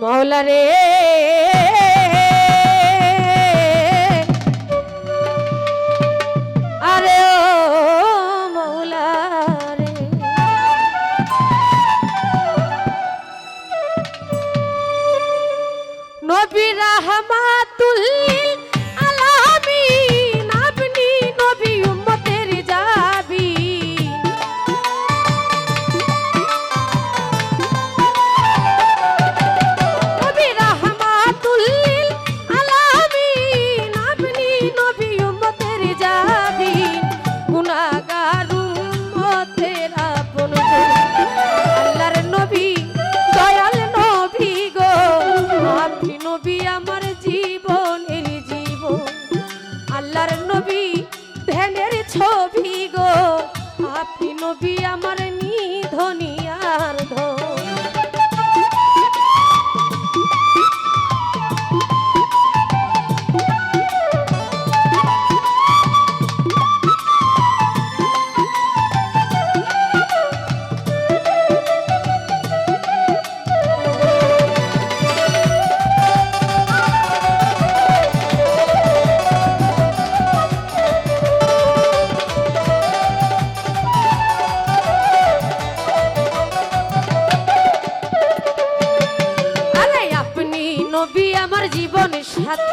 মৌলা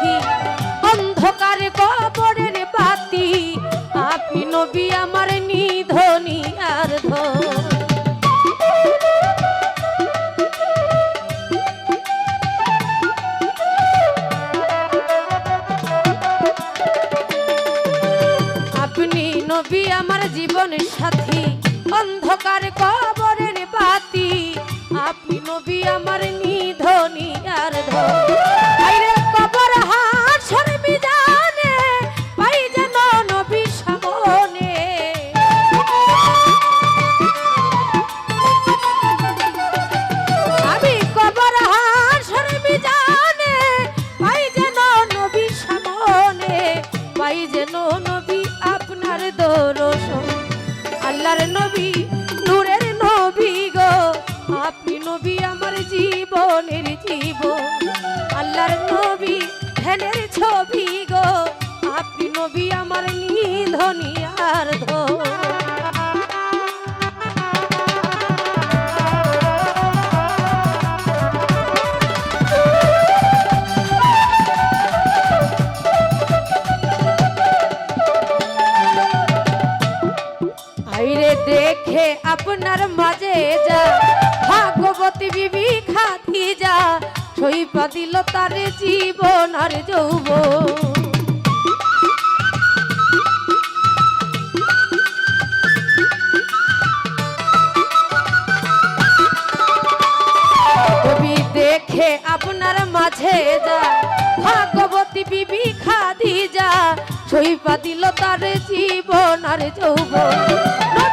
সাথী অন্ধকারে কবরের বাতি আপনি নবী আমার নিধনি আর ধন। আমার জীবন সাথী, অন্ধকার কবরের বাতি, আপনি নবী আমার নিধনি আর ধন। জীবনের জীবন। আল্লাহর নবী, ধ্যানের ছবি গো। আপনি নবী আমার নিধনি আর আইরে দেখে আপনার মাঝে যা। ভাগবতী বিবি খাতি যা সইপা দিল তার জীবন আর যৌব কবি দেখে আপনার মাঝে যা, ভাগবতী বিবি খাদি যা সইপা দিল তার জীবন আর যৌবন।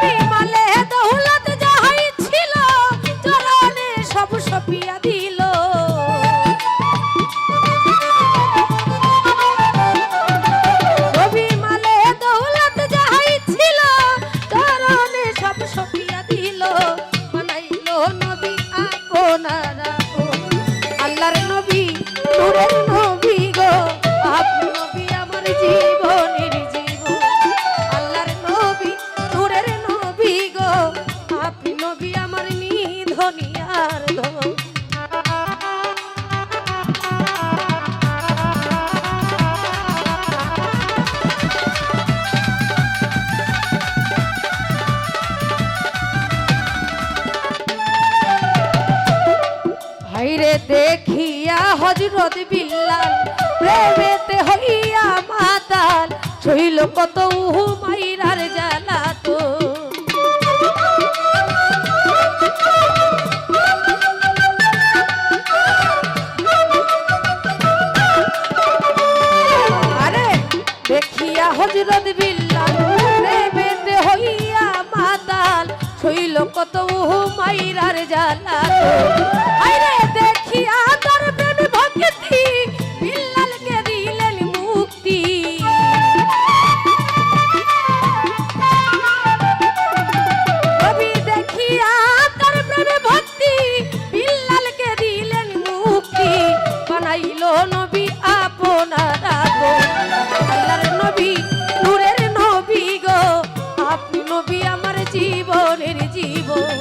নূরের শৈল কত উহু মাইরার জ্বালা তো। আরে, দেখিয়া হজরত বিল্লাল প্রেমেতে হইয়া মাতাল, শৈল কত উহু মাইরার জ্বালা তো। বানাইলো নবী আপনার আপন আল্লাহর নবী, নূরের নবী গো। আপনি নবী আমার জীবনের জীবন।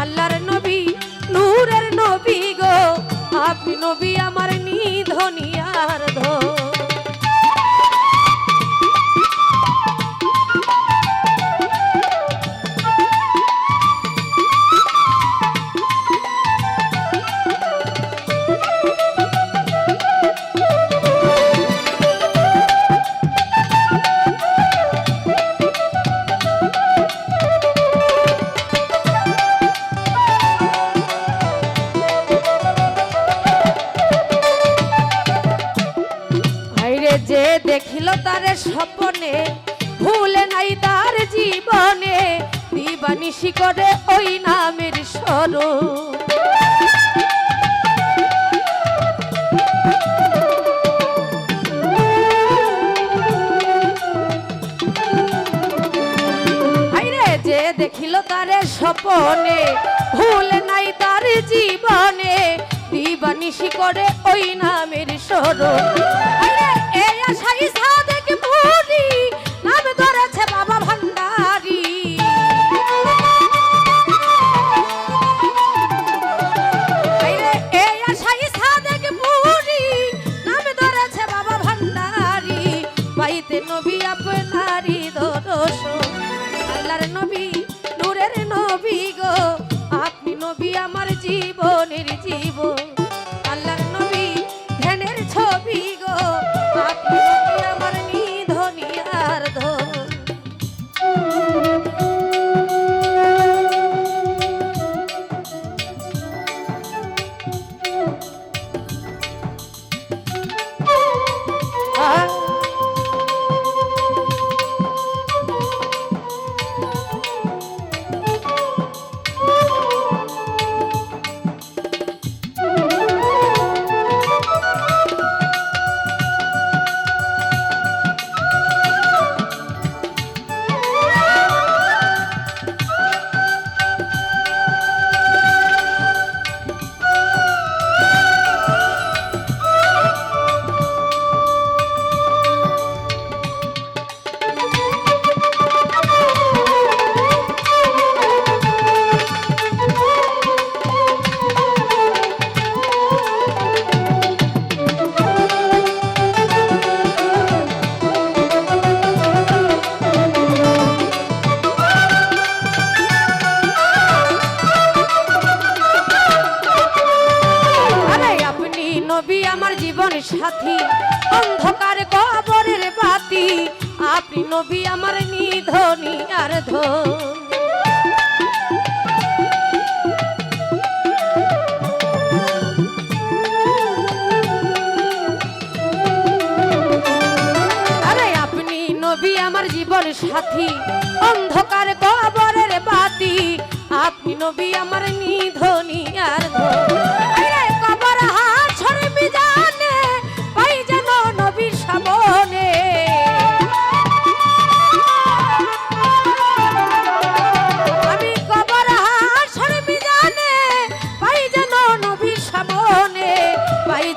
আল্লাহর নবী, নূরের নবী গো। আপনি নবী আমার নিধনিয়ার ধন। তারে স্বপনে ভুলে নাই তার জীবনে দিবানিশি করে ওই নামের যে দেখিল তারে স্বপনে ভুল নাই তার জীবনে দিবানিশি করে ওই নামের হায়রে, এই আশাই সাদেক নবী আপনারই দর্শন আল্লাহর নবী নূরের নবী গো। আপনি নবী আমার জীবন। সাথী, অন্ধকার কবরের বাতি। আপনি নবী, আমার নিধনি আর ধন। নবী, আমার জীবন সাথী, অন্ধকার কবরের বাতি। আপনি নবী, আমার নিধনি আর ধন।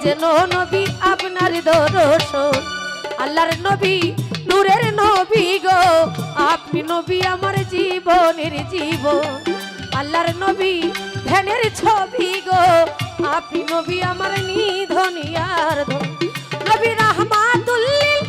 যেন নবী আপনার দর্শন আল্লাহর নবী, নূরের নবী গো। আপনি নবী আমার জীবনের জীব। আল্লাহর নবী, ধ্যানের ছবি গো। আপনি নবী আমার নিধনিয়ার ধন। নবী রাহমাতুল্লিল